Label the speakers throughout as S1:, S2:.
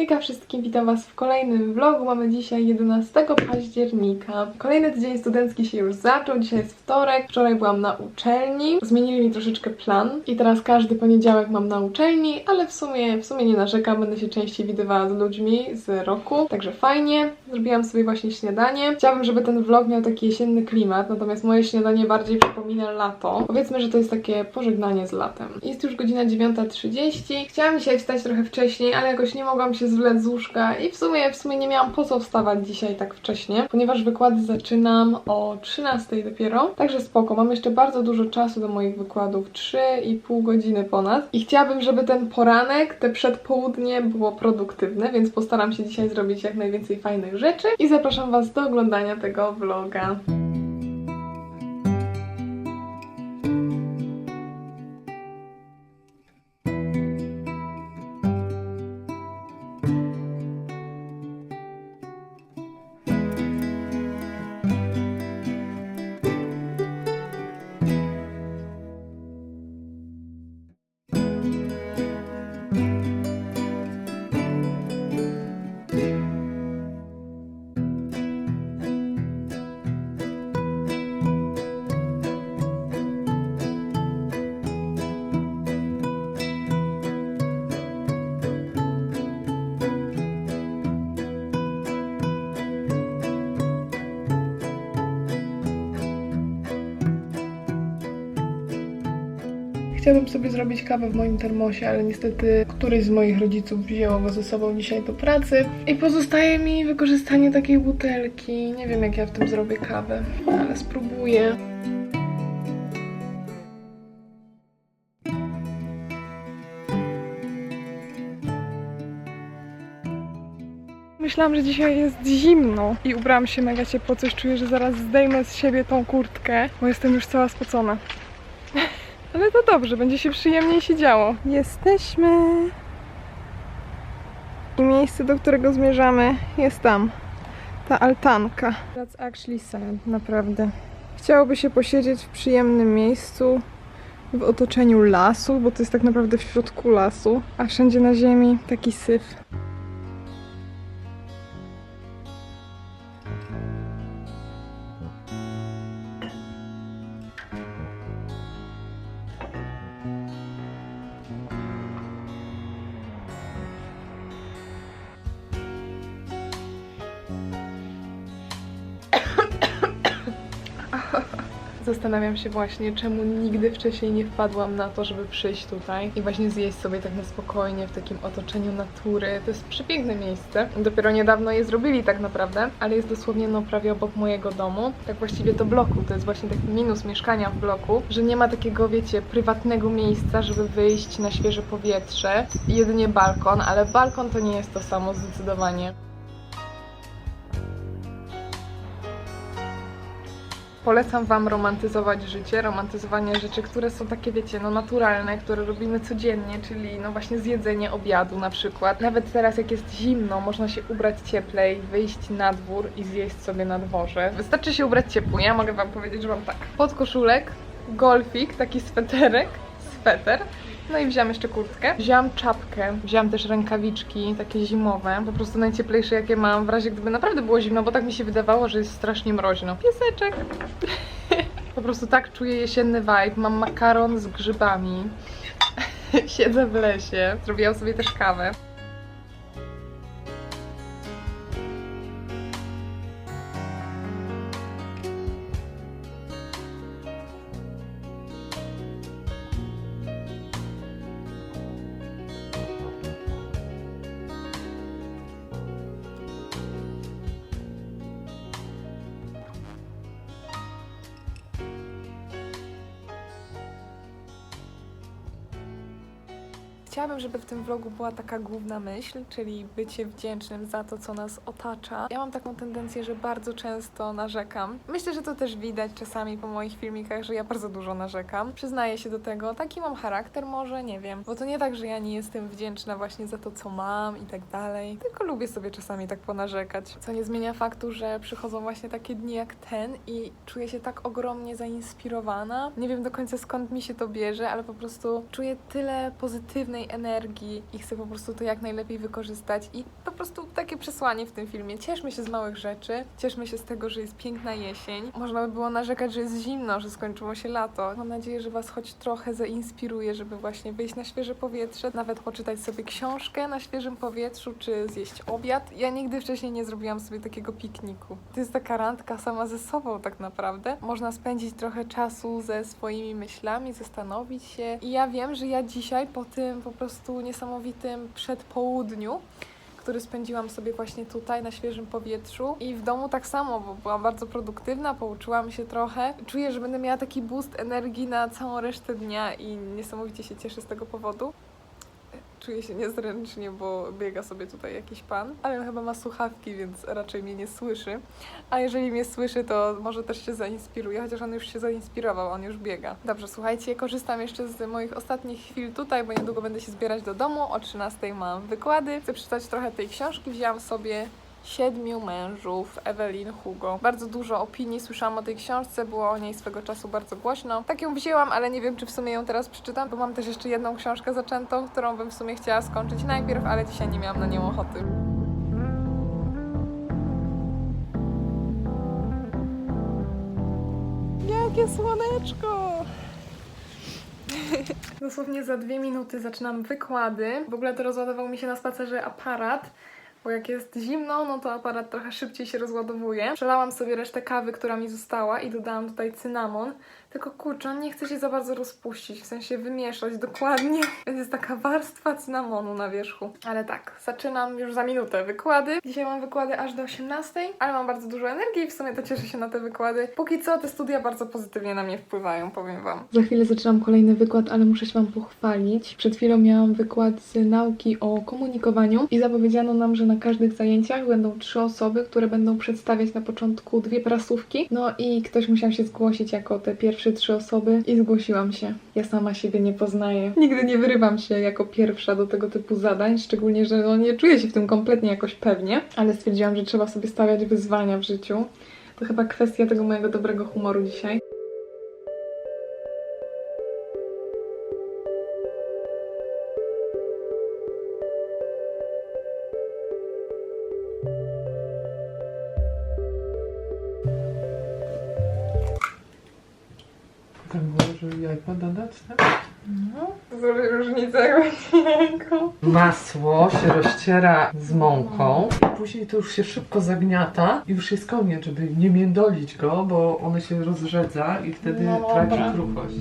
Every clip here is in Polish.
S1: Hejka wszystkim, witam Was w kolejnym vlogu. Mamy dzisiaj 11 października. Kolejny tydzień studencki się już zaczął. Dzisiaj jest wtorek. Wczoraj byłam na uczelni. Zmienili mi troszeczkę plan i teraz każdy poniedziałek mam na uczelni, ale w sumie, w sumie nie narzekam. Będę się częściej widywała z ludźmi z roku, także fajnie. Zrobiłam sobie właśnie śniadanie. Chciałabym, żeby ten vlog miał taki jesienny klimat, natomiast moje śniadanie bardziej przypomina lato. Powiedzmy, że to jest takie pożegnanie z latem. Jest już godzina 9.30. Chciałam dzisiaj wstać trochę wcześniej, ale jakoś nie mogłam się zwlec z łóżka i w sumie, w sumie nie miałam po co wstawać dzisiaj tak wcześnie, ponieważ wykłady zaczynam o 13 dopiero. Także spoko, mam jeszcze bardzo dużo czasu do moich wykładów, 3,5 godziny ponad. I chciałabym, żeby ten poranek, te przedpołudnie było produktywne, więc postaram się dzisiaj zrobić jak najwięcej fajnych rzeczy i zapraszam Was do oglądania tego vloga. Chciałabym sobie zrobić kawę w moim termosie, ale niestety któryś z moich rodziców wzięło go ze sobą dzisiaj do pracy i pozostaje mi wykorzystanie takiej butelki. Nie wiem, jak ja w tym zrobię kawę, ale spróbuję. Myślałam, że dzisiaj jest zimno i ubrałam się mega ciepło, coś czuję, że zaraz zdejmę z siebie tą kurtkę, bo jestem już cała spocona. Ale to dobrze, będzie się przyjemniej siedziało. Jesteśmy. I miejsce, do którego zmierzamy, jest tam. Ta altanka. That's actually sad, naprawdę. Chciałoby się posiedzieć w przyjemnym miejscu, w otoczeniu lasu, bo to jest tak naprawdę w środku lasu, a wszędzie na ziemi taki syf. Zastanawiam się właśnie, czemu nigdy wcześniej nie wpadłam na to, żeby przyjść tutaj i właśnie zjeść sobie tak na spokojnie w takim otoczeniu natury. To jest przepiękne miejsce. Dopiero niedawno je zrobili tak naprawdę, ale jest dosłownie no prawie obok mojego domu. Tak właściwie to bloku. To jest właśnie taki minus mieszkania w bloku, że nie ma takiego, wiecie, prywatnego miejsca, żeby wyjść na świeże powietrze. Jedynie balkon, ale balkon to nie jest to samo zdecydowanie. Polecam Wam romantyzować życie, romantyzowanie rzeczy, które są takie, wiecie, no naturalne, które robimy codziennie, czyli no właśnie zjedzenie obiadu na przykład. Nawet teraz jak jest zimno, można się ubrać cieplej, wyjść na dwór i zjeść sobie na dworze. Wystarczy się ubrać ciepło, ja mogę Wam powiedzieć, że mam tak. Podkoszulek, golfik, taki sweterek, sweter, no i wziąłam jeszcze kurtkę. Wziąłam czapkę, wziąłam też rękawiczki, takie zimowe, po prostu najcieplejsze jakie mam, w razie gdyby naprawdę było zimno, bo tak mi się wydawało, że jest strasznie mroźno. Pieseczek! po prostu tak czuję jesienny vibe. Mam makaron z grzybami. Siedzę w lesie. Zrobiłam sobie też kawę. Chciałabym, żeby w tym vlogu była taka główna myśl, czyli bycie wdzięcznym za to, co nas otacza. Ja mam taką tendencję, że bardzo często narzekam. Myślę, że to też widać czasami po moich filmikach, że ja bardzo dużo narzekam. Przyznaję się do tego. Taki mam charakter może, nie wiem. Bo to nie tak, że ja nie jestem wdzięczna właśnie za to, co mam i tak dalej. Tylko lubię sobie czasami tak ponarzekać. Co nie zmienia faktu, że przychodzą właśnie takie dni jak ten i czuję się tak ogromnie zainspirowana. Nie wiem do końca skąd mi się to bierze, ale po prostu czuję tyle pozytywnej pozytywnej energii i chcę po prostu to jak najlepiej wykorzystać i po prostu takie przesłanie w tym filmie. Cieszmy się z małych rzeczy, cieszmy się z tego, że jest piękna jesień. Można by było narzekać, że jest zimno, że skończyło się lato. Mam nadzieję, że Was choć trochę zainspiruje, żeby właśnie wyjść na świeże powietrze, nawet poczytać sobie książkę na świeżym powietrzu, czy zjeść obiad. Ja nigdy wcześniej nie zrobiłam sobie takiego pikniku. To jest taka randka sama ze sobą tak naprawdę. Można spędzić trochę czasu ze swoimi myślami, zastanowić się. I ja wiem, że ja dzisiaj po tym po prostu niesamowitym przedpołudniu który spędziłam sobie właśnie tutaj na świeżym powietrzu i w domu tak samo, bo byłam bardzo produktywna, pouczyłam się trochę. Czuję, że będę miała taki boost energii na całą resztę dnia i niesamowicie się cieszę z tego powodu. Czuję się niezręcznie, bo biega sobie tutaj jakiś pan, ale on chyba ma słuchawki, więc raczej mnie nie słyszy. A jeżeli mnie słyszy, to może też się zainspiruje, chociaż on już się zainspirował, on już biega. Dobrze, słuchajcie, korzystam jeszcze z moich ostatnich chwil tutaj, bo niedługo będę się zbierać do domu. O 13 mam wykłady. Chcę przeczytać trochę tej książki. Wzięłam sobie Siedmiu mężów Evelyn Hugo. Bardzo dużo opinii słyszałam o tej książce, było o niej swego czasu bardzo głośno. Tak ją wzięłam, ale nie wiem, czy w sumie ją teraz przeczytam, bo mam też jeszcze jedną książkę zaczętą, którą bym w sumie chciała skończyć najpierw, ale dzisiaj nie miałam na nią ochoty. Jakie słoneczko! Dosłownie za dwie minuty zaczynam wykłady. W ogóle to rozładował mi się na spacerze aparat. Bo jak jest zimno, no to aparat trochę szybciej się rozładowuje. Przelałam sobie resztę kawy, która mi została i dodałam tutaj cynamon. Tylko kurczę, on nie chce się za bardzo rozpuścić, w sensie wymieszać dokładnie. Więc jest taka warstwa cynamonu na wierzchu. Ale tak, zaczynam już za minutę wykłady. Dzisiaj mam wykłady aż do 18, ale mam bardzo dużo energii i w sumie to cieszę się na te wykłady. Póki co te studia bardzo pozytywnie na mnie wpływają, powiem Wam. Za chwilę zaczynam kolejny wykład, ale muszę się Wam pochwalić. Przed chwilą miałam wykład z nauki o komunikowaniu i zapowiedziano nam, że na każdych zajęciach będą trzy osoby, które będą przedstawiać na początku dwie prasówki. No i ktoś musiał się zgłosić jako te pierwsze trzy osoby i zgłosiłam się. Ja sama siebie nie poznaję. Nigdy nie wyrywam się jako pierwsza do tego typu zadań, szczególnie, że no, nie czuję się w tym kompletnie jakoś pewnie, ale stwierdziłam, że trzeba sobie stawiać wyzwania w życiu. To chyba kwestia tego mojego dobrego humoru dzisiaj.
S2: Tak było, że jajko dodać, tak?
S1: No, zrobię różnicę jajko.
S2: Masło się rozciera z mąką. I później to już się szybko zagniata i już jest koniec, żeby nie międolić go, bo ono się rozrzedza i wtedy
S1: No dobra.
S2: traci kruchość.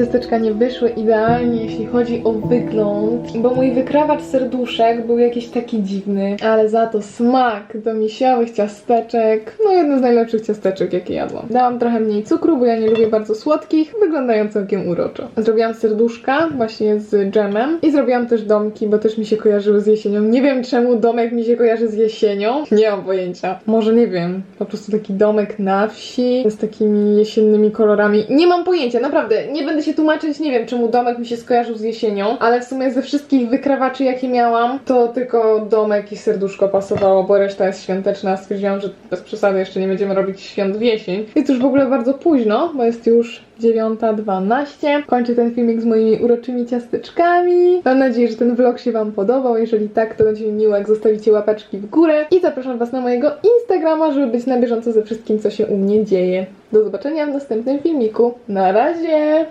S1: Ciasteczka nie wyszły idealnie, jeśli chodzi o wygląd, bo mój wykrawacz serduszek był jakiś taki dziwny, ale za to smak do misiowych ciasteczek, no jedno z najlepszych ciasteczek, jakie jadłam. Dałam trochę mniej cukru, bo ja nie lubię bardzo słodkich, wyglądają całkiem uroczo. Zrobiłam serduszka właśnie z dżemem i zrobiłam też domki, bo też mi się kojarzyły z jesienią. Nie wiem czemu domek mi się kojarzy z jesienią, nie mam pojęcia. Może nie wiem, po prostu taki domek na wsi z takimi jesiennymi kolorami. Nie mam pojęcia, naprawdę, nie będę się tłumaczyć, nie wiem czemu domek mi się skojarzył z jesienią, ale w sumie ze wszystkich wykrawaczy jakie miałam, to tylko domek i serduszko pasowało, bo reszta jest świąteczna. Stwierdziłam, że bez przesady jeszcze nie będziemy robić świąt w jesień. Jest już w ogóle bardzo późno, bo jest już 9.12. Kończę ten filmik z moimi uroczymi ciasteczkami. Mam nadzieję, że ten vlog się Wam podobał. Jeżeli tak, to będzie mi miło, jak zostawicie łapeczki w górę. I zapraszam Was na mojego Instagrama, żeby być na bieżąco ze wszystkim, co się u mnie dzieje. Do zobaczenia w następnym filmiku. Na razie!